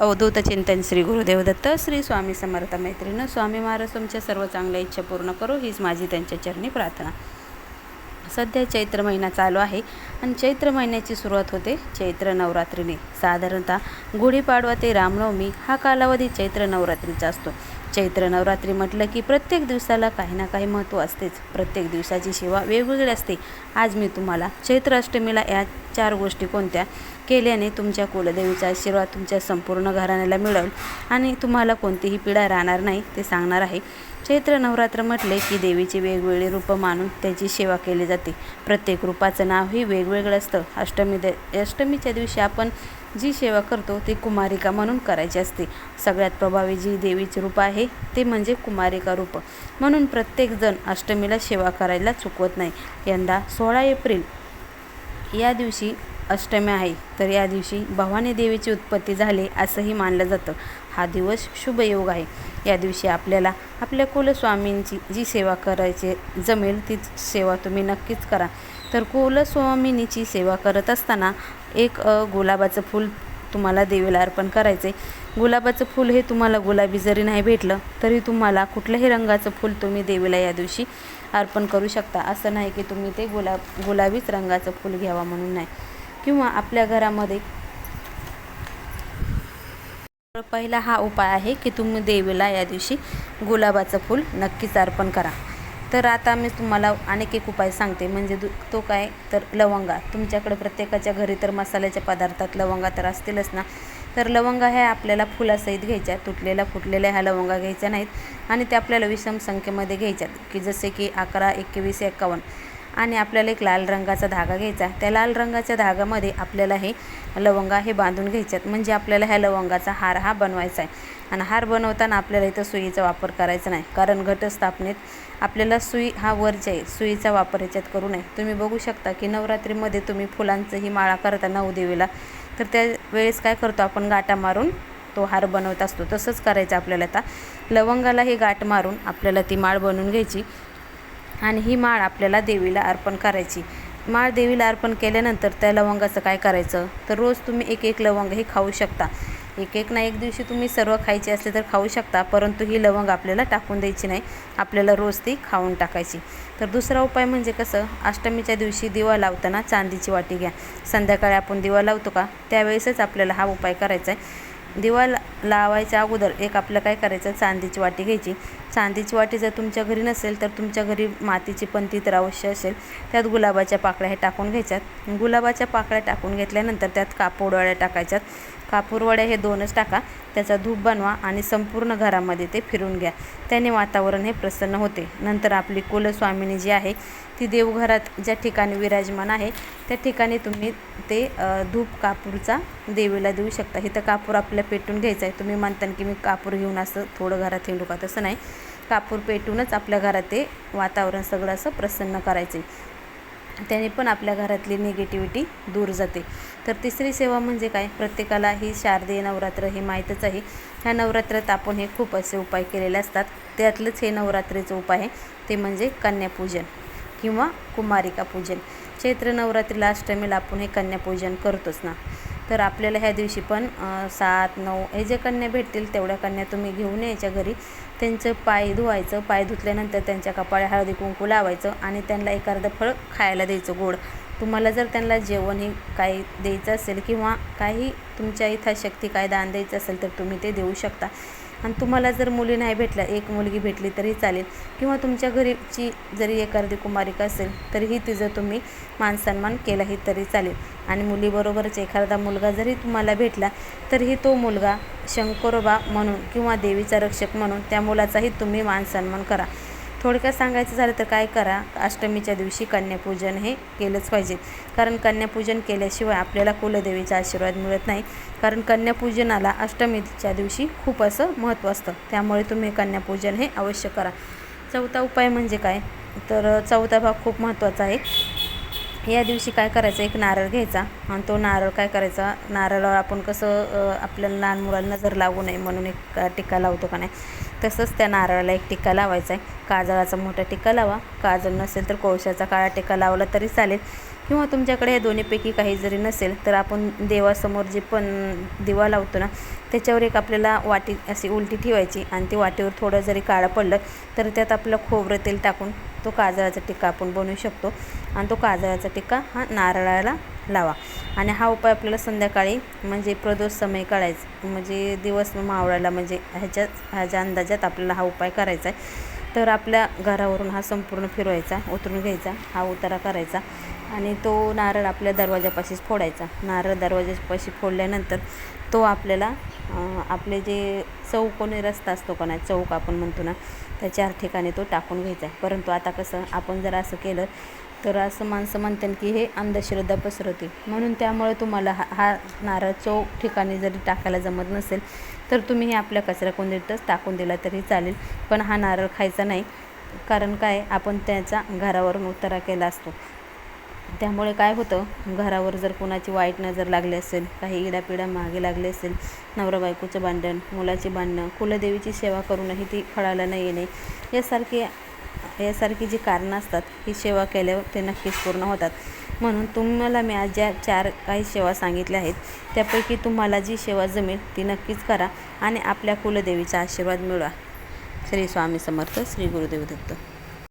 अवधूत चिंतन श्री गुरुदेव दत्त श्री स्वामी समर्थ मैत्रीण स्वामी महाराज तुमच्या सर्व चांगल्या इच्छा पूर्ण करू हीच माझी त्यांच्या चरणी प्रार्थना. सध्या चैत्र महिना चालू आहे आणि चैत्र महिन्याची सुरुवात होते चैत्र नवरात्रीने. साधारणतः गुढीपाडवा ते रामनवमी हा कालावधी चैत्र नवरात्रीचा असतो. चैत्र नवरात्री म्हटलं की प्रत्येक दिवसाला काही ना काही महत्त्व असतेच. प्रत्येक दिवसाची सेवा वेगवेगळी असते. आज मी तुम्हाला चैत्र अष्टमीला या चार गोष्टी कोणत्या? केल्याने तुमच्या कुलदेवीचा आशीर्वाद तुमच्या संपूर्ण घराण्याला मिळेल आणि तुम्हाला कोणतीही पीडा राहणार नाही ते सांगणार आहे. चैत्र नवरात्र म्हटले की देवीची वेगवेगळी रूपं मानून त्याची सेवा केली जाते. प्रत्येक रूपाचं नावही वेगवेगळं असतं. अष्टमी दे अष्टमीच्या दिवशी आपण जी सेवा करतो ती कुमारिका म्हणून करायची असते. सगळ्यात प्रभावी जी देवीची रूप आहे ते म्हणजे कुमारिका रूप. म्हणून प्रत्येकजण अष्टमीला सेवा करायला चुकवत नाही. यंदा सोळा एप्रिल या दिवशी अष्टमी आहे तर या दिवशी भवानी देवीची उत्पत्ती झाली असंही मानलं जातं. हा दिवस शुभयोग आहे. या दिवशी आपल्याला आपल्या कुलस्वामींची जी सेवा करायची जमेल ती सेवा तुम्ही नक्कीच करा. तर कुलस्वामिनीची सेवा करत असताना एक गुलाबाचं फूल तुम्हाला देवीला अर्पण करायचे गुलाबाचं फूल हे तुम्हाला गुलाबी जरी नाही भेटलं तरी तुम्हाला कुठल्याही रंगाचं फूल तुम्ही देवीला या दिवशी अर्पण करू शकता. असं नाही की तुम्ही ते गुलाब गुलाबीच रंगाचं फूल घ्यावा म्हणून नाही. किंवा आपल्या घरामध्ये पहिला हा उपाय आहे की तुम्ही देवीला या दिवशी गुलाबाचं फूल नक्कीच अर्पण करा. तर आता मी तुम्हाला अनेक एक उपाय सांगते. म्हणजे दु तो काय? तर लवंगा. तुमच्याकडे प्रत्येकाच्या घरी तर मसाल्याच्या पदार्थात लवंगा तर असतीलच ना? तर लवंगा ह्या आपल्याला फुलासहित घ्यायच्या. तुटलेल्या फुटलेल्या ह्या लवंगा घ्यायच्या नाहीत. आणि त्या आपल्याला विषम संख्येमध्ये घ्यायच्यात. की जसे की अकरा एकवीस एकावन्न. आणि आपल्याला एक लाल रंगाचा धागा घ्यायचा त्या लाल रंगाच्या धागामध्ये आपल्याला हे लवंगा हे बांधून घ्यायच्यात म्हणजे आपल्याला ह्या लवंगाचा हार हा बनवायचा आहे. आणि हार बनवताना आपल्याला इथं सुईचा वापर करायचा नाही. कारण घटस्थापनेत आपल्याला सुई हा वरच्या आहे सुईचा वापर ह्याच्यात करू नये. तुम्ही बघू शकता की नवरात्रीमध्ये तुम्ही फुलांचंही माळा करता नऊ देवीला. तर त्या वेळेस काय करतो आपण? गाठा मारून तो हार बनवत असतो. तसंच करायचं आपल्याला आता. लवंगाला ही गाठ मारून आपल्याला ती माळ बनवून घ्यायची. आणि ही माळ आपल्याला देवीला अर्पण करायची. माळ देवीला अर्पण केल्यानंतर त्या लवंगाचं काय करायचं? तर रोज तुम्ही एक एक लवंग हे खाऊ शकता. एक एक ना एक दिवशी तुम्ही सर्व खायची असले तर खाऊ शकता परंतु ही लवंग आपल्याला टाकून द्यायची नाही. आपल्याला रोज ती खाऊन टाकायची. तर दुसरा उपाय म्हणजे कसं? अष्टमीच्या दिवशी दिवा लावताना चांदीची वाटी घ्या. संध्याकाळी आपण दिवा लावतो का? त्यावेळेसच आपल्याला हा उपाय करायचा आहे दिवा ला लावायच्या अगोदर एक आपलं काय करायचं? चांदीची वाटी घ्यायची. चांदीची वाटी जर तुमच्या घरी नसेल तर तुमच्या घरी मातीची पंती तर अवश्य असेल. त्यात गुलाबाच्या पाकळ्या हे टाकून घ्यायच्यात. गुलाबाच्या पाकळ्या टाकून घेतल्यानंतर त्यात कापूडवाळ्या टाकायच्यात. कापूरवड्या हे दोनच टाका त्याचा धूप बनवा आणि संपूर्ण घरामध्ये ते फिरून घ्या. त्याने वातावरण हे प्रसन्न होते. नंतर आपली कुलस्वामिनी जी आहे ती देवघरात ज्या ठिकाणी विराजमान आहे त्या ठिकाणी तुम्ही ते धूप कापूरचा देवीला देऊ शकता. इथं कापूर आपल्याला पेटून घ्यायचा आहे. तुम्ही म्हणता की मी कापूर घेऊन असं थोडं घरात हिंडू का? तसं नाही. कापूर पेटूनच आपल्या घरात ते वातावरण सगळं असं प्रसन्न करायचं त्याने पण आपल्या घरातली निगेटिव्हिटी दूर जाते. तर तिसरी सेवा म्हणजे काय? प्रत्येकाला ही शारदीय नवरात्र हे माहीतच आहे. ह्या नवरात्रात आपण हे खूप असे उपाय केलेले असतात. त्यातलंच हे नवरात्रीचं उपाय आहे. ते म्हणजे कन्यापूजन किंवा कुमारिका पूजन. चैत्र नवरात्रीला अष्टमीला आपण हे कन्यापूजन करतोच ना. तर आपल्याला ह्या दिवशी पण सात नऊ हे जे कन्या भेटतील तेवढ्या कन्या तुम्ही घेऊन यायच्या घरी. त्यांचं पाय धुवायचं पाय धुतल्यानंतर त्यांच्या कपाळ्या हळदी कुंकू लावायचं आणि त्यांना एक अर्धं फळ खायला द्यायचं गोड. तुम्हाला जर त्यांना जेवण हे काही द्यायचं असेल किंवा काही तुमच्या इथं शक्ती काय दान द्यायचं असेल तर तुम्ही ते देऊ शकता. आणि तुम्हाला जर मुली नाही भेटल्या एक मुलगी भेटली तरी चालेल. किंवा तुमच्या घरीची जरी एखादी कुमारिका असेल तरीही तिचं तुम्ही मानसन्मान केलाही तरी चालेल. आणि मुलीबरोबरच एखादा मुलगा जरी तुम्हाला भेटला तरीही तो मुलगा शंकरोबा म्हणून किंवा देवीचा रक्षक म्हणून त्या मुलाचाही तुम्ही मानसन्मान करा. थोडक्यात सांगायचं झालं तर काय करा? अष्टमीच्या दिवशी कन्यापूजन हे केलंच पाहिजे. कारण कन्यापूजन केल्याशिवाय आपल्याला कुलदेवीचा आशीर्वाद मिळत नाही. कारण कन्यापूजनाला अष्टमीच्या दिवशी खूप असं महत्त्व असतं. त्यामुळे तुम्ही कन्यापूजन हे अवश्य करा. चौथा उपाय म्हणजे काय? तर चौथा भाग खूप महत्त्वाचा आहे. या दिवशी काय करायचं? एक नारळ घ्यायचा आणि तो नारळ काय करायचा? नारळावर आपण कसं आपल्याला लहान मुलांना जर लागू नये म्हणून एक टिक्का लावतो का नाही? तसंच त्या नारळाला एक टिक्का लावायचा आहे. काजळाचा मोठा टिक्का लावा. काजळ नसेल तर कोळशाचा काळा टिक्का लावला तरी चालेल. किंवा तुमच्याकडे ह्या दोन्हीपैकी काही जरी नसेल तर आपण देवासमोर जे पण दिवा लावतो ना त्याच्यावर एक आपल्याला वाटी अशी उलटी ठेवायची आणि ती वाटीवर थोडं जरी काळं पडलं तर त्यात आपलं खोबरं तेल टाकून तो काजळाचा टिक्का आपण बनवू शकतो. आणि तो काजळाचा टिक्का हा नारळाला लावा. आणि हा उपाय आपल्याला संध्याकाळी म्हणजे प्रदोष समय काढायचा म्हणजे दिवस मावळायला म्हणजे ह्याच्यात ह्याच्या अंदाजात आपल्याला हा उपाय करायचा आहे. तर आपल्या घरावरून हा संपूर्ण फिरवायचा उतरून घ्यायचा हा उतारा करायचा. आणि तो नारळ आपल्या दरवाजापाशीच फोडायचा. नारळ दरवाजापाशी फोडल्यानंतर तो आपल्याला आपले जे चौकोनी रस्ता असतो का नाही चौक आपण म्हणतो ना त्या चार ठिकाणी तो टाकून घ्यायचा परंतु आता कसं आपण जर असं केलं तर असं माणसं म्हणतात की हे अंधश्रद्धा पसरवते. म्हणून त्यामुळे तुम्हाला हा हा नारळ चौक ठिकाणी जरी टाकायला जमत नसेल तर तुम्ही हे आपल्या कचरा कोंडीतच टाकून दिला तरी चालेल. पण हा नारळ खायचा नाही. कारण काय आपण त्याचा घरावरून उतारा केला असतो. त्यामुळे काय होतं घरावर जर कोणाची वाईट नजर लागली असेल काही इडापिडा मागे लागली असेल नवरा बायकोचं भांडण मुलाची भांडणं कुलदेवीची सेवा करूनही ती फळाला न येणे यासारखी यासारखी जी कारणं असतात ही सेवा केल्यावर ते नक्कीच पूर्ण होतात. म्हणून तुम्हाला मी आज ज्या चार काही सेवा सांगितल्या आहेत त्यापैकी तुम्हाला जी सेवा जमेल ती नक्कीच करा आणि आपल्या कुलदेवीचा आशीर्वाद मिळवा. श्री स्वामी समर्थ श्री गुरुदेव दत्त.